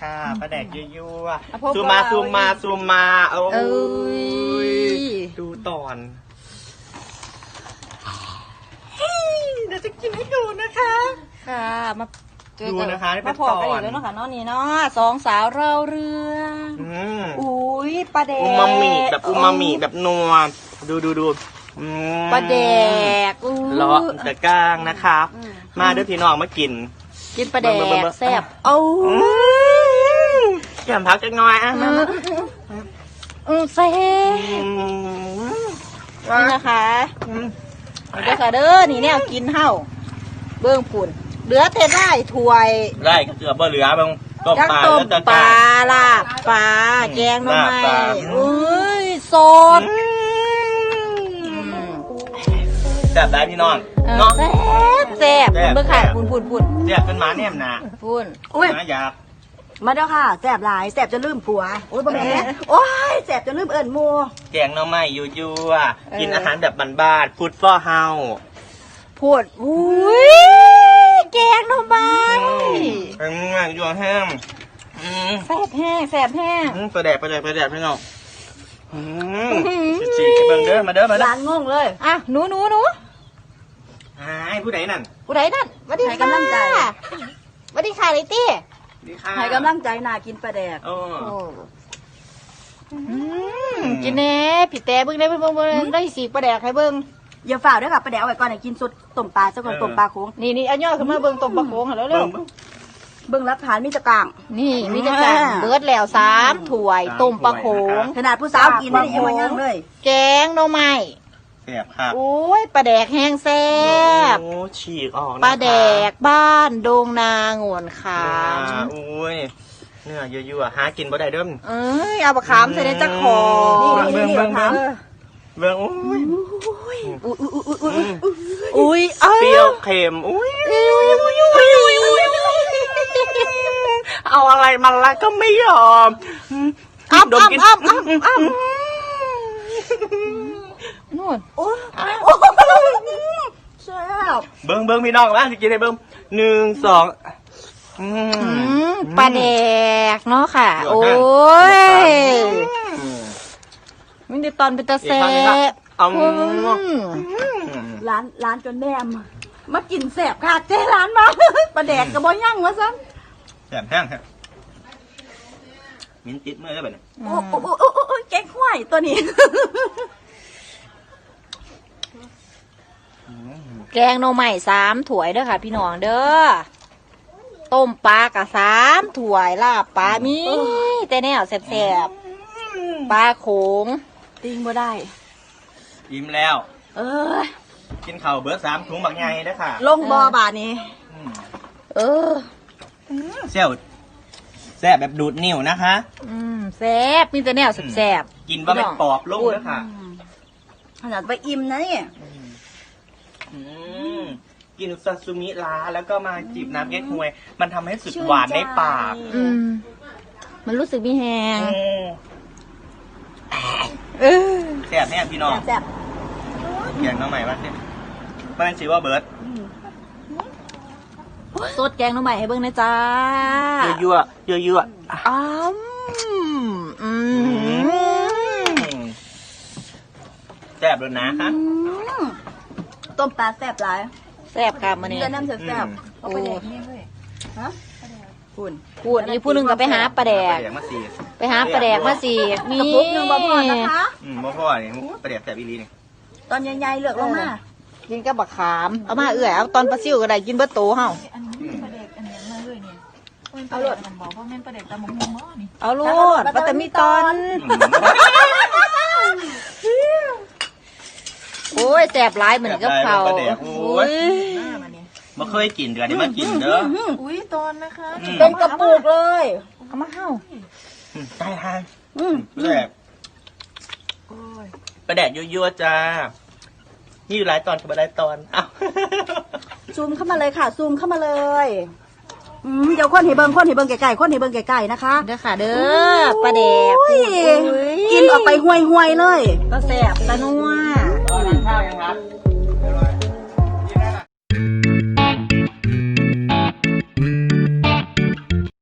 ค่ะปลาแดกยั่วอะพบๆซูมมาว่าซูมมาซูมมาโอ้เอ้ยดูตอนเดี๋ยวจะกินให้ดูนะคะ ค่ะมาเจอดูกันนะคะนี่เป็มานพอกันตอีอนกแล้วเนาะค่ะเนาะนี่เนาะสองสาวเราเรืออืมอุ้ยปลาแดกอูมามิแบบอูมามิแบบนัวดูดูดูอืมปลาแดกอู้เลาะแต่ก้างนะครับ มาเด้อพี่น้องมากิน กินปลาแดเบิ่งเบิ่งเบิ่กง แซ่บเอ้าอืม แก้มพักจักหน่อยอะมามาอืมแซ่นี่นะคะอืมเด้อค่ะเด้อนี่แนวกินเฮาเบิ่งปุ่นเหลือแต่ได้ถวยไล่ก็เกือบบ่เหลือบางต้มจักปลาต้มแล้วปลาลาบปลาแกงหน่อไม้อุ้ยสดแซ่บได้พี่น้องเออเนาะแซ่บแซ่บแซ่บเบิ่งค่ะปุ่นปุ่นปุ่นแซ่บเป็นหมาเนี่ยมนะปุ่นอุ้ย หมาอยาก มาเด้อค่ะแสบหลายแสบจะลืมผัว โอ้ยบ่แม่นโอ้ยแสบจะลืมเอิญมัวแกงหน่อไม้ยั่วๆกินอาหารแบบบ้านๆฟูดฟอร์เฮาพูดอุ้ยแกงหน่อไม้อืมยั่วแห้งอืมแซ่บแห้งแซ่บแห้งอืมประแดกประแดกประแดกพี่น้องอืมจีๆเบิ่งเด้อมาเด้อมาเด้อร้านงงเลยอะหนูหนูหนูหายผู้ใดนั่นผู้ใดนั่นสวัสดีให้ค่ะกำลังใจ สวัสดีค่ะลิตี้ ดีค่ะให้กำลังใจนากินปลาแดกโอ้อืมกินแน่พี่แต่เบิ่งได้เบิ่งเบิ่งเบิ่งได้สีประแดกให้เบิ่งอย่าฝ่าเด้อค่ะปลาแดกเอาไว้ก่อนให้กินสดต้มปลาซะก่อนต้มปลาโค้งนี่นี่เอาย่อขึ้นมาเบิ่งต้มปลาโขงให้แล้วเร็เบิ่วงเบิ่ง เบิ่งรับฐานมีแตะกลาง นี่มีจังจังเบิดแล้วสามถ้วยสามต้มปลาโขงขนาดผู้สาวกินนี่ยังมาย่างเลย แกงหน่อไม้ แซ่บครับโอ้ยปลาแดกแห้งแซ่บโอ้ฉีกออกนะคะปลาแดกบ้านดงนางวนขามโอ้ยเนื้อยั่วๆหากินบ่ได้เด้อเอ้ยเอาปลาขามใส่ในจักรคอเบิ่งเบิ่งเบิ่งเออเบิ่งโอ้ยอุ้ยอุ้ยอุ้ยอุ้ยอืมอุ้ยเอ้เปรี้ยวเค็มอุ้ยเอาอะไรมาละก็ไม่ยอมอ้ำดมอ้ำกินอ้ำอ้ำอ้ำ นู่นโอ้ยโอ้ยแซ่บเบิ้งเบิ้งพี่น้องว่าจะกินได้เบิ้งหนึ่งสองอือืมมปลาแดกเนาะค่ะเดี๋ยวโอ้นะยอืมมันจะตอนเป็นตาแซ่อีกครั้งหนึ่งครับบเอาอืมร้านร้านจนแนมมากินแสบค่ะเจ้ร้านมาปลาแดกกระบอกย่างวะซ้ำแซ่บแห้งครับมิ้นติดมือได้แบบนี้โอ้โอ้โอ้โอ้โอ้โอ้แก๊กห้วยตัวนี้ แกงหน่อไม้สามถ้วยเด้อค่ะ พี่น้องเด้อต้มปลากะสามถ้วยลาบปลามีแต่แนวแซ่บๆปลาโขงติงบ่ได้ อิ่มแล้ว เออ กินข้าวเบิร์ดสามถุงบักใหญ่เด้อค่ะลงบอบาทนี้อืมเออแซ่บแซ่บแบบดูดนิ้วนะคะ อืมแซ่บมีแต่แนวแซ่บกินว่าเป็นปอบลงเด้อค่ะขนาดไปอิ่มนะเนี่ย อืมกินซาซูมิลาแล้วก็มาจีบน้ำเก๊กฮวย มันทำให้สุดหวานในปากๆอืม มันรู้สึกมีแหงอืมเออแซ่บแน่พี่น้องแซ่บเขียนมาใหม่ว่าสิมันชื่อว่าเบิร์ดสดแกงหน่อไม้ให้เบิ่งนะจ้ายั่วยั่วยั่วๆอะอ้มอืมแซ่บเลยนะคะ ต้มปลาแซ่บหลายแซ่บค่ะมื้อนี้เจะน้ำแซ่บอืมๆเอาไปแดกนี่เลยฮะคุณพูดอีกผู้หนึงก็ไปหาปลาแดกประเดี๋ยวมาสีไปหาปลาแดกมาสิกนี่ระปุกหนึงบ่พอนะคะ อืมบ่พ่อนี่ประเดี๋ยวแซ่บอีหลีนี่ตอนใหญ่ๆเลือกลงมากินกับบักขาม เอามาเอื่อย เอาตอนปลาซิวก็ได้กินเบิดโตเฮาอันนี้มันประเด็กอันนี้มาเลยเนี่ยมันปเอาระโลเด็ดกมันบอกว่าแม่นประเด็กตะมงมงหม้อนี่เอาโลดปลาแต่มีตอนอืม โอ้ยแซ่บหลายเหมือนกับเขาแซ่บหลายเหมือนปลาแดกโอ้ยหน้ามันเนี่ยบ่เคยกินเดือนนี้มากินเด้ออุ้ยตอนนะคะอืมเป็นกระปุกเลยเอามาเฮาอืมได้ทานอืมแซ่บโอ้ยประแดกยั่วๆจ้า นี่อยู่หลายตอนกับหลายตอนอ้าวซูมเข้ามาเลยค่ะ ซูมเข้ามาเลยอืมเดี๋ยวคนเห็นเบิงคนเห็นเบิงไก่ๆคนเห็นเบิงไก่ๆนะคะเด้อค่ะเด้อปลาแดกอุ้ยอุ้ยกินออกไปห่วยๆเลย ก็แซ่บตะนัว ร้านข้าวยังร้รีบ